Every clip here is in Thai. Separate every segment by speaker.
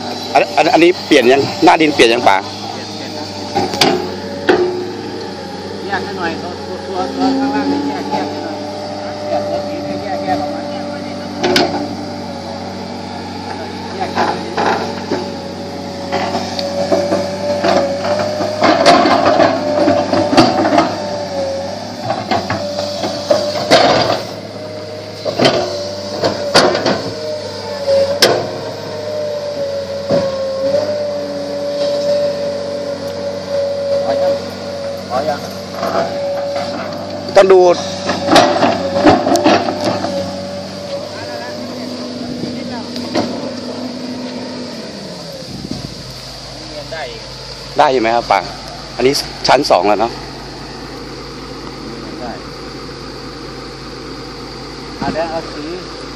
Speaker 1: ล้วอันอันนี้เปลี่ยนยังหน้าดินเปลี่ยนยังป่า
Speaker 2: เปลี่ยนเปลี่ยนแล้วยากหน่อยตัวตัวข้างล่าง ต้อง
Speaker 1: ดู
Speaker 2: ได้อีก
Speaker 1: ได้อยู่ไหมครับป่าอันนี้ชั้นสองแล้วเนาะ
Speaker 2: ได้อาแดงเอาสี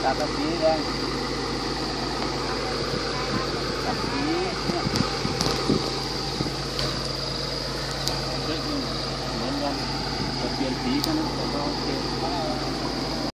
Speaker 2: ตัดเอาสีแดง también pican los